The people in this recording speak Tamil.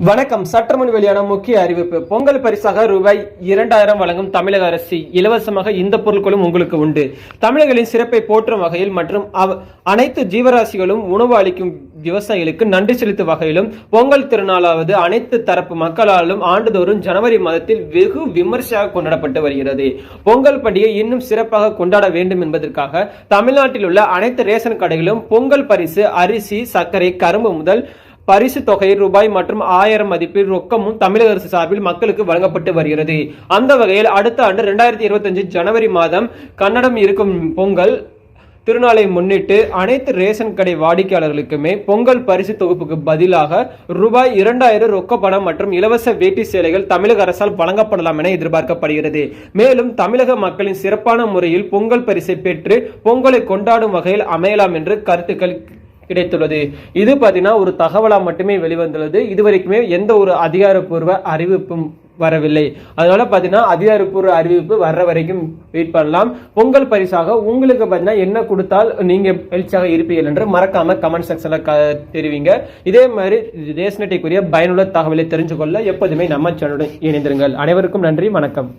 வணக்கம். சற்றுமுன் வெளியான முக்கிய அறிவிப்பு. பொங்கல் பரிசாக ரூபாய் இரண்டாயிரம் வழங்கும் தமிழக அரசு இலவசமாக இந்த பொருட்களும் உங்களுக்கு உண்டு. தமிழர்களின் சிறப்பை போற்றும் வகையில் மற்றும் அவ- அனைத்து ஜீவராசிகளும் உணவு அளிக்கும் விவசாயிகளுக்கு நன்றி செலுத்தும் வகையிலும் பொங்கல் திருநாளாவது அனைத்து தரப்பு மக்களாலும் ஆண்டுதோறும் ஜனவரி மாதத்தில் வெகு விமர்சையாக கொண்டாடப்பட்டு வருகிறது. பொங்கல் பண்டிகை இன்னும் சிறப்பாக கொண்டாட வேண்டும் என்பதற்காக தமிழ்நாட்டில் உள்ள அனைத்து ரேஷன் கடைகளும் பொங்கல் பரிசு அரிசி சர்க்கரை கரும்பு முதல் பரிசு தொகை ரூபாய் மற்றும் ஆயிரம் மதிப்பில் ரொக்கமும் தமிழக அரசு சார்பில் மக்களுக்கு வழங்கப்பட்டு வருகிறது. அந்த வகையில் அடுத்த ஆண்டு இரண்டாயிரத்தி இருபத்தஞ்சு ஜனவரி மாதம் கன்னடம் இருக்கும் பொங்கல் திருநாளை முன்னிட்டு அனைத்து ரேஷன் கடை வாடிக்கையாளர்களுக்குமே பொங்கல் பரிசு தொகுப்புக்கு பதிலாக ரூபாய் இரண்டாயிரம் ரொக்க பணம் மற்றும் இலவச வேட்டி சேலைகள் தமிழக அரசால் வழங்கப்படலாம் என எதிர்பார்க்கப்படுகிறது. மேலும் தமிழக மக்களின் சிறப்பான முறையில் பொங்கல் பரிசை பெற்று பொங்கலை கொண்டாடும் வகையில் அமையலாம் என்று கருத்துக்கள் கிடைத்துள்ளது. இது பார்த்தீங்கன்னா ஒரு தகவலாக மட்டுமே வெளிவந்துள்ளது. இதுவரைக்குமே எந்த ஒரு அதிகாரப்பூர்வ அறிவிப்பும் வரவில்லை. அதனால பார்த்தீங்கன்னா அதிகாரப்பூர்வ அறிவிப்பு வர்ற வரைக்கும் வெயிட் பண்ணலாம். பொங்கல் பரிசாக உங்களுக்கு பார்த்தீங்கன்னா என்ன கொடுத்தால் நீங்க எழுச்சியாக இருப்பீர்கள் என்று மறக்காம கமெண்ட் செக்ஷன்ல க தெரிவிங்க. இதே மாதிரி ரேஷனட்டைக்குரிய பயனுள்ள தகவலை தெரிஞ்சு கொள்ள எப்போதுமே நம்ம சேனலுடன் இணைந்திருங்கள். அனைவருக்கும் நன்றி. வணக்கம்.